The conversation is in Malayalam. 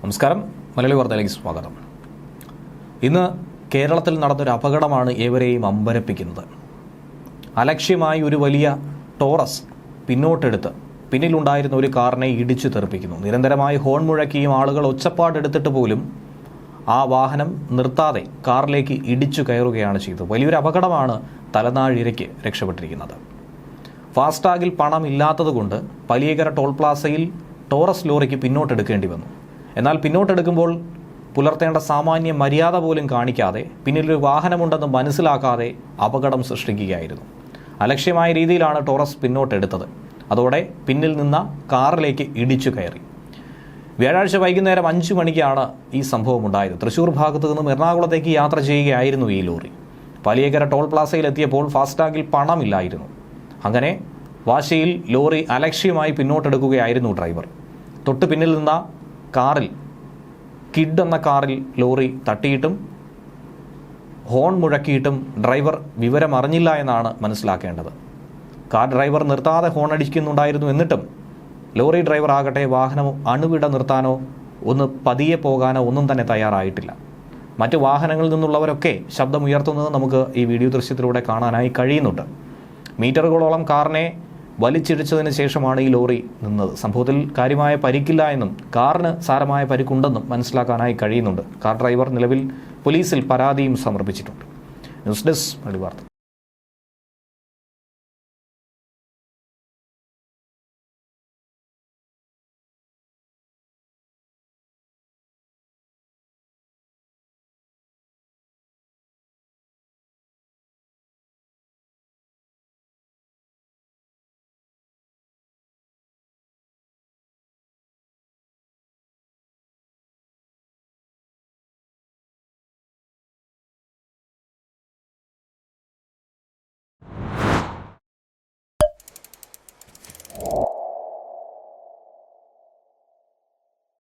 നമസ്കാരം. മലയാളി വാർത്തയിലേക്ക് സ്വാഗതം. ഇന്ന് കേരളത്തിൽ നടന്നൊരു അപകടമാണ് ഏവരെയും അമ്പരപ്പിക്കുന്നത്. അലക്ഷ്യമായി ഒരു വലിയ ടോറസ് പിന്നോട്ടെടുത്ത് പിന്നിലുണ്ടായിരുന്ന ഒരു കാറിനെ ഇടിച്ചു തെറിപ്പിക്കുന്നു. നിരന്തരമായി ഹോൺ മുഴക്കിയും ആളുകൾ ഒച്ചപ്പാടെടുത്തിട്ട് പോലും ആ വാഹനം നിർത്താതെ കാറിലേക്ക് ഇടിച്ചു കയറുകയാണ് ചെയ്തത്. വലിയൊരു അപകടമാണ് തലനാഴിരയ്ക്ക് രക്ഷപ്പെട്ടിരിക്കുന്നത്. ഫാസ്ടാഗിൽ പണം ഇല്ലാത്തതുകൊണ്ട് പലിയകര ടോൾ പ്ലാസയിൽ ടോറസ് ലോറിക്ക് പിന്നോട്ടെടുക്കേണ്ടി വന്നു. എന്നാൽ പിന്നോട്ടെടുക്കുമ്പോൾ പുലർത്തേണ്ട സാമാന്യ മര്യാദ പോലും കാണിക്കാതെ പിന്നിലൊരു വാഹനമുണ്ടെന്ന് മനസ്സിലാക്കാതെ അപകടം സൃഷ്ടിക്കുകയായിരുന്നു. അലക്ഷ്യമായ രീതിയിലാണ് ടോറസ് പിന്നോട്ടെടുത്തത്. അതോടെ പിന്നിൽ നിന്ന കാറിലേക്ക് ഇടിച്ചു കയറി. വ്യാഴാഴ്ച വൈകുന്നേരം അഞ്ചു മണിക്കാണ് ഈ സംഭവം ഉണ്ടായത്. തൃശൂർ ഭാഗത്തു നിന്നും എറണാകുളത്തേക്ക് യാത്ര ചെയ്യുകയായിരുന്നു ഈ ലോറി. വലിയകര ടോൾ പ്ലാസയിൽ എത്തിയപ്പോൾ ഫാസ്ടാഗിൽ പണമില്ലായിരുന്നു. അങ്ങനെ വാശിയിൽ ലോറി അലക്ഷ്യമായി പിന്നോട്ടെടുക്കുകയായിരുന്നു ഡ്രൈവർ. തൊട്ട് പിന്നിൽ നിന്ന കാറിൽ കിഡ് എന്ന കാറിൽ ലോറി തട്ടിയിട്ടും ഹോൺ മുഴക്കിയിട്ടും ഡ്രൈവർ വിവരം അറിഞ്ഞില്ല എന്നാണ് മനസ്സിലാക്കേണ്ടത്. കാർ ഡ്രൈവർ നിർത്താതെ ഹോൺ അടിക്കുന്നുണ്ടായിരുന്നു എന്നിട്ടും ലോറി ഡ്രൈവർ ആകട്ടെ വാഹനം അണുവിട നിർത്താനോ ഒന്ന് പതിയെ പോകാനോ ഒന്നും തന്നെ തയ്യാറായിട്ടില്ല. മറ്റു വാഹനങ്ങളിൽ നിന്നുള്ളവരൊക്കെ ശബ്ദമുയർത്തുന്നത് നമുക്ക് ഈ വീഡിയോ ദൃശ്യത്തിലൂടെ കാണാനായി കഴിയുന്നുണ്ട്. മീറ്ററുകളോളം കാറിനെ വലിച്ചിടിച്ചതിന് ശേഷമാണ് ഈ ലോറി നിന്നത്. സംഭവത്തിൽ കാര്യമായ പരിക്കില്ല എന്നും കാറിന് സാരമായ പരിക്കുണ്ടെന്നും മനസ്സിലാക്കാനായി കഴിയുന്നുണ്ട്. കാർ ഡ്രൈവർ നിലവിൽ പോലീസിൽ പരാതിയും സമർപ്പിച്ചിട്ടുണ്ട്. ന്യൂസ് ഡെസ്ക് മണി വാർത്ത.